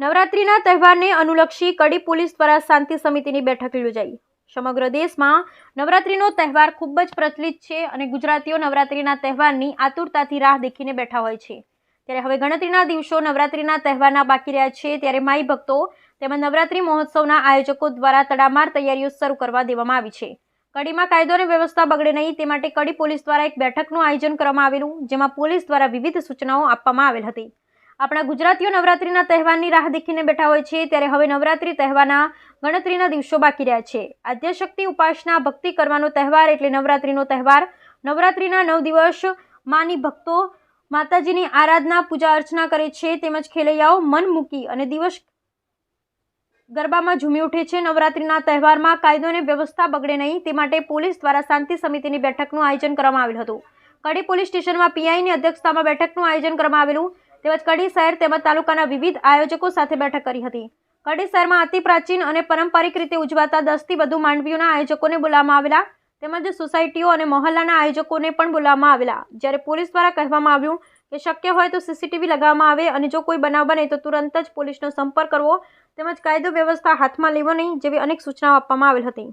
નવરાત્રિના તહેવારને અનુલક્ષી કડી પોલીસ દ્વારા શાંતિ સમિતિની બેઠક યોજાઈ. સમગ્ર દેશમાં નવરાત્રિનો તહેવાર ખૂબ જ પ્રચલિત છે અને ગુજરાતીઓ નવરાત્રિના તહેવારની આતુરતાથી રાહ દેખીને બેઠા હોય છે. ત્યારે હવે ગણતરીના દિવસો નવરાત્રિના તહેવારના બાકી રહ્યા છે, ત્યારે માઈ ભક્તો તેમજ નવરાત્રિ મહોત્સવના આયોજકો દ્વારા તડામાર તૈયારીઓ શરૂ કરવા દેવામાં આવી છે. કડીમાં કાયદો અને વ્યવસ્થા બગડે નહીં, તે માટે કડી પોલીસ દ્વારા એક બેઠકનું આયોજન કરવામાં આવેલું, જેમાં પોલીસ દ્વારા વિવિધ સૂચનાઓ આપવામાં આવેલ હતી. આપણા ગુજરાતીઓ નવરાત્રિના તહેવારની રાહ દેખીને બેઠા હોય છે, ત્યારે હવે નવરાત્રિ તહેવારના ગણતરીના દિવસો બાકી રહ્યા છે. આદ્યશક્તિ ઉપાસના ભક્તિ કરવાનો તહેવાર એટલે નવરાત્રિનો તહેવાર. નવરાત્રિના નવ દિવસ માની ભક્તો માતાજીની આરાધના, પૂજા અર્ચના કરે છે, તેમજ ખેલૈયાઓ મન મૂકી અને દિવસ ગરબામાં ઝૂમી ઉઠે છે. નવરાત્રિના તહેવારમાં કાયદો અને વ્યવસ્થા બગડે નહીં, તે માટે પોલીસ દ્વારા શાંતિ સમિતિની બેઠકનું આયોજન કરવામાં આવેલ હતું. કડી પોલીસ સ્ટેશનમાં પીઆઈની અધ્યક્ષતામાં બેઠકનું આયોજન કરવામાં આવેલું. તેમજ કડી શહેર તેમજ તાલુકાના વિવિધ આયોજકો સાથે બેઠક કરી હતી. કડી શહેરમાં અતિ પ્રાચીન અને પારંપરિક રીતે ઉજવાતા દસથી વધુ માંડવીઓના આયોજકોને બોલાવવામાં આવેલા તેમજ સોસાયટીઓ અને મહોલ્લાના આયોજકોને પણ બોલાવવામાં આવેલા. જ્યારે પોલીસ દ્વારા કહેવામાં આવ્યું કે શક્ય હોય તો સીસીટીવી લગાવવામાં આવે અને જો કોઈ બનાવ બને તો તુરંત જ પોલીસનો સંપર્ક કરવો તેમજ કાયદો વ્યવસ્થા હાથમાં લેવો નહીં જેવી અનેક સૂચનાઓ આપવામાં આવેલ હતી.